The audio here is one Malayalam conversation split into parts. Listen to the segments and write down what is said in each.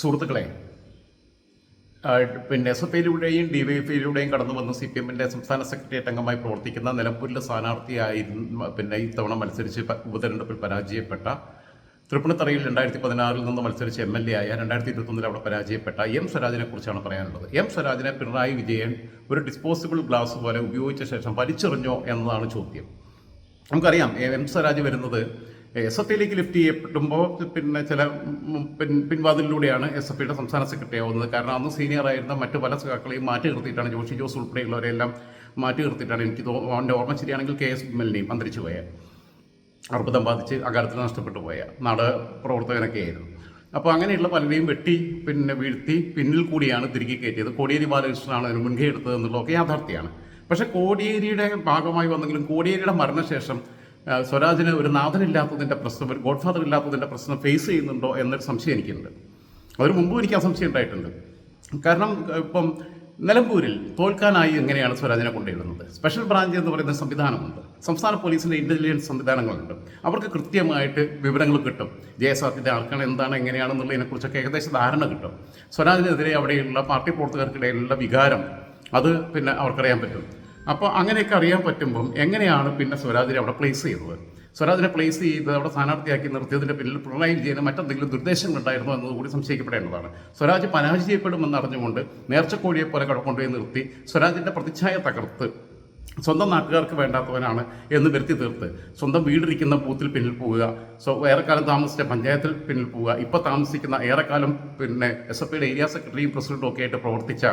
സുഹൃത്തുക്കളെ പിന്നെ എസ് എഫ് ഐയിലൂടെയും ഡി വൈ എഫ് ഐയിലൂടെയും കടന്നു വന്ന സി പി എമ്മിന്റെ സംസ്ഥാന സെക്രട്ടേറിയറ്റ് അംഗമായി പ്രവർത്തിക്കുന്ന നിലമ്പൂരിലെ സ്ഥാനാർത്ഥിയായിരുന്നു പിന്നെ ഇത്തവണ മത്സരിച്ച് ഉപതെരഞ്ഞെടുപ്പിൽ പരാജയപ്പെട്ട തൃപ്പൂണിത്തറയിൽ രണ്ടായിരത്തി പതിനാറിൽ നിന്ന് മത്സരിച്ച് എം എൽ എ ആയ രണ്ടായിരത്തി ഇരുപത്തൊന്നിൽ അവിടെ പരാജയപ്പെട്ട എം സ്വരാജിനെ കുറിച്ചാണ് പറയാനുള്ളത്. എം സ്വരാജിനെ പിണറായി വിജയൻ ഒരു ഡിസ്പോസിബിൾ ഗ്ലാസ് പോലെ ഉപയോഗിച്ച ശേഷം വലിച്ചെറിഞ്ഞോ എന്നതാണ് ചോദ്യം. നമുക്കറിയാം എം സ്വരാജ് വരുന്നത് എസ് എഫ് ഐയിലേക്ക് ലിഫ്റ്റ് ചെയ്യപ്പെടുമ്പോൾ പിന്നെ ചില പിൻ പിൻവാതിലൂടെയാണ് എസ് എഫ് ഐയുടെ സംസ്ഥാന സെക്രട്ടറി ആവുന്നത്. കാരണം അന്ന് സീനിയർ ആയിരുന്ന മറ്റു പല സഖാക്കളെയും മാറ്റി നിർത്തിയിട്ടാണ് ജോഷി ജോസ് ഉൾപ്പെടെയുള്ളവരെല്ലാം മാറ്റി നിർത്തിയിട്ടാണ് എനിക്ക് തോ എന്റെ ഓർമ്മ ശരിയാണെങ്കിൽ കെ എസ് മെല്ലിനെയും അന്തരിച്ചു പോയ. അർബുദം ബാധിച്ച് അകാലത്തിൽ നഷ്ടപ്പെട്ടു പോയ നാട് പ്രവർത്തകനൊക്കെ ആയിരുന്നു. അപ്പോൾ അങ്ങനെയുള്ള പലരെയും വെട്ടി പിന്നെ വീഴ്ത്തി പിന്നിൽ കൂടിയാണ് തിരികെ കയറ്റിയത്. കോടിയേരി ബാലകൃഷ്ണനാണ് അതിന് മുൻകൈ എടുത്തത് എന്നുള്ളതൊക്കെ യാഥാർത്ഥ്യമാണ്. പക്ഷേ കോടിയേരിയുടെ ഭാഗമായി വന്നെങ്കിലും കോടിയേരിയുടെ മരണശേഷം സ്വരാജിന് ഒരു നാഥനില്ലാത്തതിന്റെ പ്രശ്നം ഒരു ഗോഡ് ഫാദർ ഇല്ലാത്തതിന്റെ പ്രശ്നം ഫേസ് ചെയ്യുന്നുണ്ടോ എന്നൊരു സംശയം എനിക്കുണ്ട്. അതിന് മുമ്പും എനിക്ക് ആ സംശയം ഉണ്ടായിട്ടുണ്ട്. കാരണം ഇപ്പം നിലമ്പൂരിൽ തോൽക്കാനായി എങ്ങനെയാണ് സ്വരാജിനെ കൊണ്ടുവരുന്നത്? സ്പെഷ്യൽ ബ്രാഞ്ച് എന്ന് പറയുന്ന സംവിധാനമുണ്ട്. സംസ്ഥാന പോലീസിന്റെ ഇന്റലിജൻസ് സംവിധാനങ്ങളുണ്ട്. അവർക്ക് കൃത്യമായിട്ട് വിവരങ്ങൾ കിട്ടും. ജയസാധ്യത ആർക്കാണ് എന്താണ് എങ്ങനെയാണെന്നുള്ളതിനെക്കുറിച്ചൊക്കെ ഏകദേശം ധാരണ കിട്ടും. സ്വരാജിനെതിരെ അവിടെയുള്ള പാർട്ടി പ്രവർത്തകർക്കിടയിലുള്ള വികാരം അത് പിന്നെ അവർക്കറിയാൻ പറ്റും. അപ്പോൾ അങ്ങനെയൊക്കെ അറിയാൻ പറ്റുമ്പം എങ്ങനെയാണ് പിന്നെ സ്വരാജിനെ അവിടെ പ്ലേസ് ചെയ്തത്? സ്വരാജിനെ പ്ലേസ് ചെയ്ത് അവിടെ സ്ഥാനാർത്ഥിയാക്കി നിർത്തിയതിന്റെ പിന്നിൽ പിണറായി വിജയന് മറ്റെന്തെങ്കിലും നിർദ്ദേശങ്ങൾ ഉണ്ടായിരുന്നോ എന്നതുകൂടി സംശയിക്കപ്പെടേണ്ടതാണ്. സ്വരാജ് പരാജയപ്പെടുമെന്ന് അറിഞ്ഞുകൊണ്ട് നേർച്ചക്കോഴിയെ പോലെ കട കൊണ്ടുപോയി നിർത്തി സ്വരാജിന്റെ പ്രതിച്ഛായ തകർത്ത് സ്വന്തം നാട്ടുകാർക്ക് വേണ്ടാത്തവനാണ് എന്ന് വരുത്തി തീർത്ത് സ്വന്തം വീടിരിക്കുന്ന ബൂത്തിൽ പിന്നിൽ പോവുക സോ ഏറെക്കാലം താമസിച്ച പഞ്ചായത്തിൽ പിന്നിൽ പോവുക ഇപ്പോൾ താമസിക്കുന്ന ഏറെക്കാലം പിന്നെ എസ് എഫ് ഐയുടെ ഏരിയ സെക്രട്ടറിയും പ്രസിഡന്റും ഒക്കെ ആയിട്ട് പ്രവർത്തിച്ച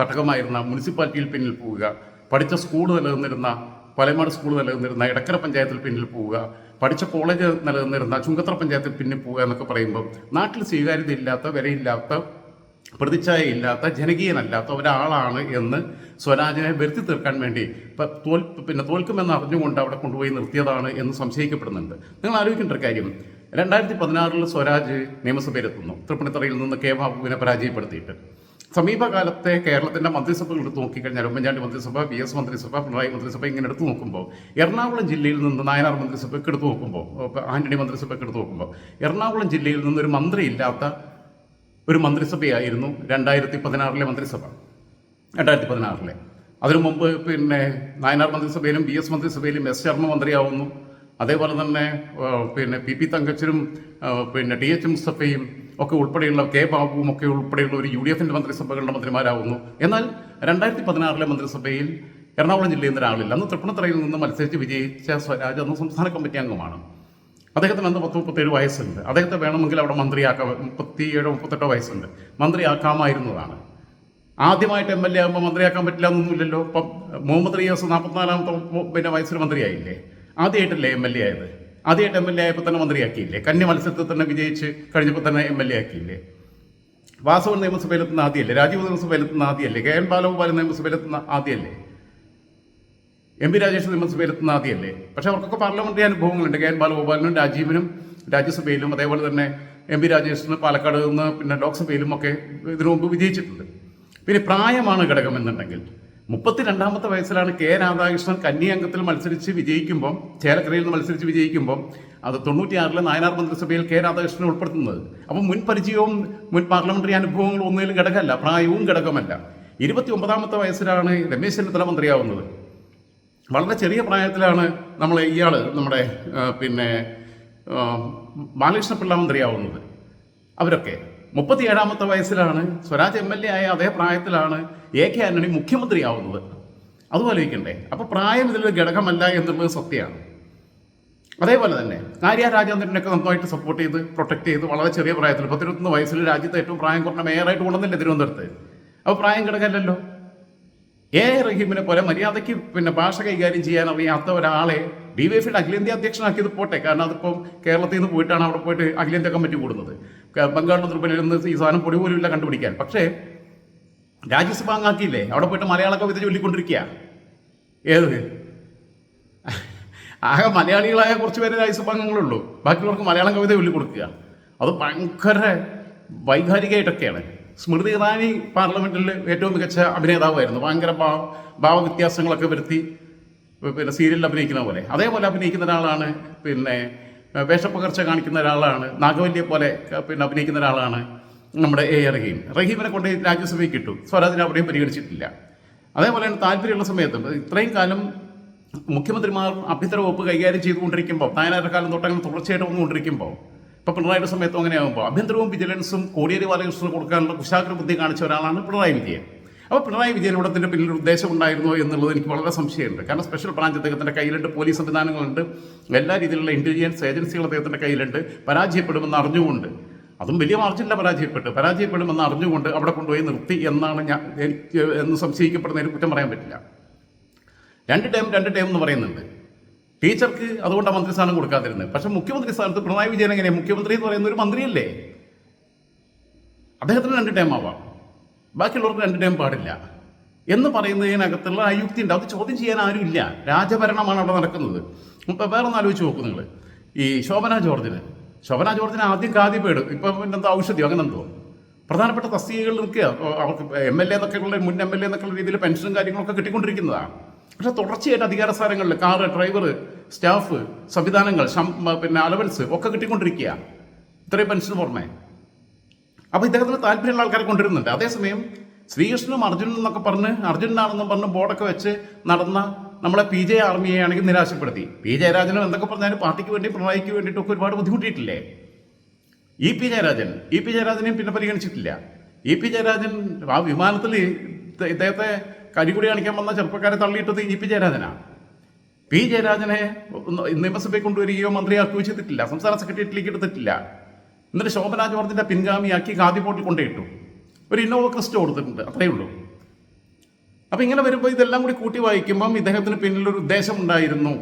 തട്ടകമായിരുന്ന മുനിസിപ്പാലിറ്റിയിൽ പിന്നിൽ പോവുക പഠിച്ച സ്കൂൾ നിലനിന്നിരുന്ന പലമാട് സ്കൂൾ നിലനിന്നിരുന്ന ഇടക്കര പഞ്ചായത്തിൽ പിന്നിൽ പോവുക പഠിച്ച കോളേജ് നിലനിന്നിരുന്ന ചുങ്കത്ര പഞ്ചായത്തിൽ പിന്നിൽ പോവുക എന്നൊക്കെ പറയുമ്പോൾ നാട്ടിൽ സ്വീകാര്യത ഇല്ലാത്ത വിലയില്ലാത്ത പ്രതിച്ഛായയില്ലാത്ത ജനകീയനല്ലാത്ത ഒരാളാണ് എന്ന് സ്വരാജിനെ വരുത്തി തീർക്കാൻ വേണ്ടി തോൽ പിന്നെ തോൽക്കുമെന്ന് അറിഞ്ഞുകൊണ്ട് അവിടെ കൊണ്ടുപോയി നിർത്തിയതാണ് എന്ന് സംശയിക്കപ്പെടുന്നുണ്ട്. നിങ്ങൾ ആലോചിക്കേണ്ട കാര്യം. രണ്ടായിരത്തി പതിനാറിൽ സ്വരാജ് നിയമസഭയിലെത്തുന്നു. തൃപ്പണിത്തറയിൽ നിന്ന് കെ ബാബുവിനെ പരാജയപ്പെടുത്തിയിട്ട്. സമീപകാലത്തെ കേരളത്തിന്റെ മന്ത്രിസഭകൾ എടുത്ത് നോക്കിക്കഴിഞ്ഞാൽ ഉമ്മൻചാണ്ടി മന്ത്രിസഭ പി എസ് മന്ത്രിസഭ പിണറായി മന്ത്രിസഭ ഇങ്ങനെ എടുത്തു നോക്കുമ്പോൾ എറണാകുളം ജില്ലയിൽ നിന്ന് നായനാർ മന്ത്രിസഭയ്ക്ക് എടുത്ത് നോക്കുമ്പോൾ ആന്റണി മന്ത്രിസഭയ്ക്ക് എടുത്ത് നോക്കുമ്പോൾ എറണാകുളം ജില്ലയിൽ നിന്നൊരു മന്ത്രി ഇല്ലാത്ത ഒരു മന്ത്രിസഭയായിരുന്നു രണ്ടായിരത്തി പതിനാറിലെ മന്ത്രിസഭ. രണ്ടായിരത്തി പതിനാറിലെ. അതിനു മുമ്പ് പിന്നെ നായനാർ മന്ത്രിസഭയിലും ബി എസ് മന്ത്രിസഭയിലും എസ് ശർമ്മ മന്ത്രിയാവുന്നു അതേപോലെ തന്നെ പിന്നെ പി പി തങ്കച്ചനും പിന്നെ ടി എച്ച് മുസ്തഫയും ഒക്കെ ഉൾപ്പെടെയുള്ള കെ ബാബുവും ഒക്കെ ഉൾപ്പെടെയുള്ള ഒരു യു ഡി എഫിന്റെ മന്ത്രിസഭകളുടെ മന്ത്രിമാരാവുന്നു. എന്നാൽ രണ്ടായിരത്തി പതിനാറിലെ മന്ത്രിസഭയിൽ എറണാകുളം ജില്ലയിൽ നിന്ന് ഒരാളില്ല. അന്ന് തൃപ്പൂണിത്തറയിൽ നിന്ന് മത്സരിച്ച് വിജയിച്ച സ്വരാജ് അന്ന് സംസ്ഥാന കമ്മിറ്റി അംഗമാണ്. അദ്ദേഹത്തിന് അന്ന് പത്ത് മുപ്പത്തേഴ് വയസ്സുണ്ട്. അദ്ദേഹത്തെ വേണമെങ്കിൽ അവിടെ മന്ത്രിയാക്കാം. മുപ്പത്തിയേഴോ മുപ്പത്തെട്ടോ വയസ്സുണ്ട്. മന്ത്രിയാക്കാമായിരുന്നതാണ്. ആദ്യമായിട്ട് എം എൽ എ ആകുമ്പോൾ മന്ത്രിയാക്കാൻ പറ്റില്ല എന്നൊന്നുമില്ലല്ലോ. ഇപ്പം മുഹമ്മദ് റിയാസ് നാൽപ്പത്തിനാലാമത്തെ പിന്നെ വയസ്സിൽ മന്ത്രിയായില്ലേ? ആദ്യമായിട്ടല്ലേ എം എൽ എ ആയത്? ആദ്യമായിട്ട് എം എൽ എ ആയപ്പോൾ തന്നെ മന്ത്രിയാക്കിയില്ലേ? കന്നി മത്സരത്തിൽ തന്നെ വിജയിച്ച് കഴിഞ്ഞപ്പോൾ തന്നെ എം എൽ എ ആക്കിയില്ലേ? വാസവൻ നിയമസഭയിലെത്തുന്ന ആദ്യമല്ലേ രാജീവ് നിയമസഭയിലെത്തുന്ന ആദ്യമല്ലേ കെ എൻ ബാലഗോപാലൻ നിയമസഭയിലെത്തുന്ന ആദ്യമല്ലേ എം പി രാജേഷ് നിയമസഭയിലെത്തുന്ന ആദ്യമല്ലേ പക്ഷെ അവർക്കൊക്കെ പാർലമെന്ററി അനുഭവങ്ങളുണ്ട്. കെ എൻ ബാലഗോപാലനും രാജീവിനും രാജ്യസഭയിലും അതേപോലെ തന്നെ എം പി രാജേഷിന് പാലക്കാട് നിന്ന് പിന്നെ ലോക്സഭയിലും ഒക്കെ ഇതിനു മുമ്പ് വിജയിച്ചിട്ടുണ്ട്. പിന്നെ പ്രായമാണ് ഘടകം എന്നുണ്ടെങ്കിൽ മുപ്പത്തിരണ്ടാമത്തെ വയസ്സിലാണ് കെ രാധാകൃഷ്ണൻ കന്നി അംഗത്തിൽ മത്സരിച്ച് വിജയിക്കുമ്പം ചേലക്കരയിൽ നിന്ന് മത്സരിച്ച് വിജയിക്കുമ്പം അത് തൊണ്ണൂറ്റിയാറിലെ നായനാർ മന്ത്രിസഭയിൽ കെ രാധാകൃഷ്ണനെ ഉൾപ്പെടുത്തുന്നത്. അപ്പം മുൻ പരിചയവും മുൻ പാർലമെന്ററി അനുഭവങ്ങളും ഒന്നിലും ഘടകമല്ല പ്രായവും ഘടകമല്ല. ഇരുപത്തി ഒമ്പതാമത്തെ വയസ്സിലാണ് രമേശ് ചെന്നിത്തല മന്ത്രിയാവുന്നത്. വളരെ ചെറിയ പ്രായത്തിലാണ് നമ്മൾ ഇയാൾ നമ്മുടെ പിന്നെ ബാലകൃഷ്ണപിള്ള മന്ത്രിയാവുന്നത്. അവരൊക്കെ. മുപ്പത്തിയേഴാമത്തെ വയസ്സിലാണ് സ്വരാജ് എം എൽ എ ആയ അതേ പ്രായത്തിലാണ് എ കെ ആന്റണി അതുപോലെ ആലോചിക്കണ്ടേ. അപ്പോൾ പ്രായം ഇതിലൊരു ഘടകമല്ല എന്നുള്ളത് സത്യമാണ്. അതേപോലെ തന്നെ ആര്യ രാജേന്ദ്രനൊക്കെ നന്നായിട്ട് സപ്പോർട്ട് ചെയ്ത് പ്രൊട്ടക്ട് ചെയ്ത് വളരെ ചെറിയ പ്രായത്തിൽ പത്തിരുപത്തൊന്ന് വയസ്സിൽ രാജ്യത്തെ ഏറ്റവും പ്രായം കുറഞ്ഞ മേയറായിട്ട് കൊണ്ടുവന്നില്ല തിരുവനന്തപുരത്ത്? അപ്പോൾ പ്രായം ഘടകമല്ലല്ലോ. എ റഹീമിനെ പോലെ മര്യാദയ്ക്ക് പിന്നെ ഭാഷ കൈകാര്യം ചെയ്യാൻ അറിയാത്ത ഒരാളെ ഡി വൈ എഫിയുടെ അഖിലേന്ത്യാ അധ്യക്ഷനാക്കിയത് പോട്ടെ. കാരണം അതിപ്പം കേരളത്തിൽ നിന്ന് പോയിട്ടാണ് അവിടെ പോയിട്ട് അഖിലേന്ത്യാ കമ്മിറ്റി കൂടുന്നത്. ബംഗാളിൽ ത്രിപുരയിൽ നിന്ന് ഈ സാധനം പൊടി പോലും ഇല്ല കണ്ടുപിടിക്കാൻ. പക്ഷേ രാജ്യസഭ അംഗാക്കിയില്ലേ അവിടെ പോയിട്ട് മലയാള കവിത ചൊല്ലിക്കൊണ്ടിരിക്കുക ഏത്? ആകെ മലയാളികളായ കുറച്ച് പേരെ രാജ്യസഭ അംഗങ്ങളുള്ളൂ. ബാക്കിയുള്ളവർക്ക് മലയാളം കവിത ചൊല്ലി കൊടുക്കുക അത് ഭയങ്കര വൈകാരികമായിട്ടൊക്കെയാണ്. സ്മൃതി ഇറാനി പാർലമെന്റിൽ ഏറ്റവും മികച്ച അഭിനേതാവായിരുന്നു. ഭയങ്കര ഭാവ ഭാവവ്യത്യാസങ്ങളൊക്കെ വരുത്തി പിന്നെ സീരിയലിൽ അഭിനയിക്കുന്ന പോലെ. അതേപോലെ അഭിനയിക്കുന്ന ഒരാളാണ് പിന്നെ വേഷപ്പകർച്ച കാണിക്കുന്ന ഒരാളാണ് നാഗവല്ലിയെ പോലെ പിന്നെ അഭിനയിക്കുന്ന ഒരാളാണ് നമ്മുടെ എ. എ റഹീം. റഹീമിനെ കൊണ്ട് രാജ്യസഭയിൽ കിട്ടും. സ്വരാജിനെ അവിടെയും പരിഗണിച്ചിട്ടില്ല. അതേപോലെ തന്നെ താല്പര്യമുള്ള സമയത്ത് ഇത്രയും കാലം മുഖ്യമന്ത്രിമാർ അഭ്യന്തര വകുപ്പ് കൈകാര്യം ചെയ്തുകൊണ്ടിരിക്കുമ്പോൾ നായനാരുടെ കാലം തൊട്ടങ്ങനെ തുടർച്ചയായിട്ട് വന്നുകൊണ്ടിരിക്കുമ്പോൾ ഇപ്പോൾ പിണറായിയുടെ സമയത്തും അങ്ങനെയാകുമ്പോൾ അഭ്യന്തരവും വിജിലൻസും കോടിയേരി ബാലകൃഷ്ണന് കൊടുക്കാനുള്ള കുശാഗ്ര ബുദ്ധി കാണിച്ച ഒരാളാണ് പിണറായി വിജയൻ. അപ്പോൾ പിണറായി ഇതിന്റെ പിന്നിൽ ഉദ്ദേശം ഉണ്ടായിരുന്നോ എന്നുള്ളത് എനിക്ക് വളരെ സംശയമുണ്ട്. കാരണം സ്പെഷ്യൽ ബ്രാഞ്ച് അദ്ദേഹത്തിന്റെ കയ്യിലുണ്ട് പോലീസ് സംവിധാനങ്ങളുണ്ട് എല്ലാ രീതിയിലുള്ള ഇന്റലിജൻസ് ഏജൻസികൾ അദ്ദേഹത്തിന്റെ കയ്യിലുണ്ട് പരാജയപ്പെടുമെന്ന് അറിഞ്ഞുകൊണ്ട്. അതും വലിയ മാർജിനില്ല പരാജയപ്പെട്ടു പരാജയപ്പെടുമെന്ന് അറിഞ്ഞുകൊണ്ട് അവിടെ കൊണ്ടുപോയി നിർത്തി എന്നാണ് ഞാൻ എനിക്ക് എന്ന് സംശയിക്കപ്പെടുന്നതിന് കുറ്റം പറയാൻ പറ്റില്ല. രണ്ട് ടൈം രണ്ട് ടൈം എന്ന് പറയുന്നുണ്ട്. ടീച്ചർക്ക് അതുകൊണ്ടാണ് മന്ത്രിസ്ഥാനം കൊടുക്കാതിരുന്നത്. പക്ഷെ മുഖ്യമന്ത്രി സ്ഥാനത്ത് പിണറായി വിജയൻ എങ്ങനെയാണ് മുഖ്യമന്ത്രി എന്ന് പറയുന്ന ഒരു മന്ത്രിയല്ലേ? അദ്ദേഹത്തിന് രണ്ട് ടൈം ആവാം. ബാക്കിയുള്ളവർക്ക് രണ്ടിനെയും പാടില്ല. എന്ന് പറയുന്നതിനകത്തുള്ള അയുക്തി ഉണ്ട് അത് ചോദ്യം ചെയ്യാൻ ആരും ഇല്ല. രാജഭരണമാണ് അവിടെ നടക്കുന്നത്. ഇപ്പം വേറെ ഒന്ന് ആലോചിച്ച് നോക്കും നിങ്ങൾ ഈ ശോഭന ജോർജിന്. ശോഭന ജോർജിന് ആദ്യം കാതിപേട് ഇപ്പം പിന്നെ എന്താ ഔഷധിയോ അങ്ങനെ എന്തോ പ്രധാനപ്പെട്ട തസ്തികകളിൽ നിൽക്കുക. അവർക്ക് എം എൽ എ എന്നൊക്കെയുള്ള മുൻ എം എൽ എ എന്നൊക്കെയുള്ള രീതിയിൽ പെൻഷനും കാര്യങ്ങളൊക്കെ കിട്ടിക്കൊണ്ടിരിക്കുന്നതാണ് പക്ഷെ തുടർച്ചയായിട്ട് അധികാര സ്ഥാനങ്ങളിൽ കാറ് ഡ്രൈവർ സ്റ്റാഫ് സംവിധാനങ്ങൾ പിന്നെ അലവൻസ് ഒക്കെ കിട്ടിക്കൊണ്ടിരിക്കുക ഇത്രയും പെൻഷന് പുറമെ അപ്പോൾ ഇദ്ദേഹത്തിന് താല്പര്യമുള്ള ആൾക്കാരെ കൊണ്ടുവരുന്നുണ്ട്. അതേസമയം ശ്രീകൃഷ്ണനും അർജുനനും എന്നൊക്കെ പറഞ്ഞ് അർജുനനാണെന്നും പറഞ്ഞ് ബോർഡൊക്കെ വെച്ച് നടന്ന നമ്മളെ പി ജെ ആർമിയെ ആണെങ്കിൽ നിരാശപ്പെടുത്തി. പി ജയരാജനും എന്തൊക്കെ പറഞ്ഞാലും പാർട്ടിക്ക് വേണ്ടി പിണറായിക്ക് വേണ്ടിയിട്ടൊക്കെ ഒരുപാട് ബുദ്ധിമുട്ടിയിട്ടില്ലേ? E P Jayarajan E P ജയരാജനെയും പിന്നെ പരിഗണിച്ചിട്ടില്ല. ഇ പി ജയരാജൻ ആ വിമാനത്തിൽ ഇദ്ദേ- ഇദ്ദേഹത്തെ കരികുടി കാണിക്കാൻ വന്ന ചെറുപ്പക്കാരെ തള്ളിയിട്ടത് ഇ പി ജയരാജനാണ് പി ജയരാജനെ നിയമസഭയിൽ കൊണ്ടുവരികയോ മന്ത്രിയാക്കുകയോ ചെയ്തിട്ടില്ല. സംസ്ഥാന സെക്രട്ടേറിയറ്റിലേക്ക് എടുത്തിട്ടില്ല. എന്നിട്ട് ശോഭന ജോർജിന്റെ പിൻഗാമിയാക്കി ബോർഡിൽ കൊണ്ടുപോയിട്ടു. ഒരു ഇന്നോവ ക്രിസ്റ്റ് കൊടുത്തിട്ടുണ്ട് അത്രയേ ഉള്ളൂ. അപ്പൊ ഇങ്ങനെ വരുമ്പോൾ ഇതെല്ലാം കൂടി കൂട്ടി വായിക്കുമ്പം ഇദ്ദേഹത്തിന് പിന്നിലൊരു ഉദ്ദേശം ഉണ്ടായിരുന്നു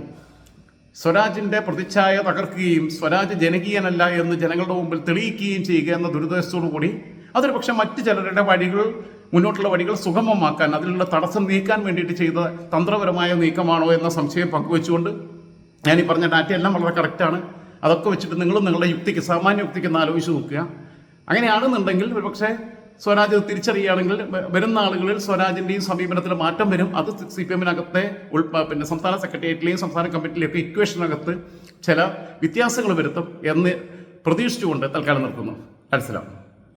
സ്വരാജിന്റെ പ്രതിച്ഛായ തകർക്കുകയും സ്വരാജ് ജനകീയനല്ല എന്ന് ജനങ്ങളുടെ മുമ്പിൽ തെളിയിക്കുകയും ചെയ്യുക എന്ന ദുരിതത്തോടു കൂടി അതൊരു പക്ഷെ മറ്റ് ചിലരുടെ വഴികൾ മുന്നോട്ടുള്ള വഴികൾ സുഗമമാക്കാൻ അതിലുള്ള തടസ്സം നീക്കാൻ വേണ്ടിയിട്ട് ചെയ്ത തന്ത്രപരമായ നീക്കമാണോ എന്ന സംശയം പങ്കുവെച്ചുകൊണ്ട് ഞാൻ ഈ പറഞ്ഞ ഡാറ്റ എല്ലാം വളരെ കറക്റ്റാണ് അതൊക്കെ വെച്ചിട്ട് നിങ്ങളും നിങ്ങളുടെ യുക്തിക്ക് സാമാന്യ യുക്തിക്ക് ഒന്ന് ആലോചിച്ച് നോക്കുക. അങ്ങനെയാണെന്നുണ്ടെങ്കിൽ ഒരുപക്ഷെ സ്വരാജ് തിരിച്ചറിയുകയാണെങ്കിൽ വരുന്ന ആളുകളിൽ സ്വരാജിന്റെയും സമീപനത്തിൽ മാറ്റം വരും. അത് സി പി എമ്മിനകത്തെ ഉൾ പിന്നെ സംസ്ഥാന സെക്രട്ടേറിയറ്റിലെയും സംസ്ഥാന കമ്മിറ്റിയിലെയും ഒക്കെ ഇക്വേഷനകത്ത് ചില വ്യത്യാസങ്ങൾ വരുത്തും എന്ന് പ്രതീക്ഷിച്ചുകൊണ്ട് തൽക്കാലം നിർത്തുന്നു. മനസ്സിലാവും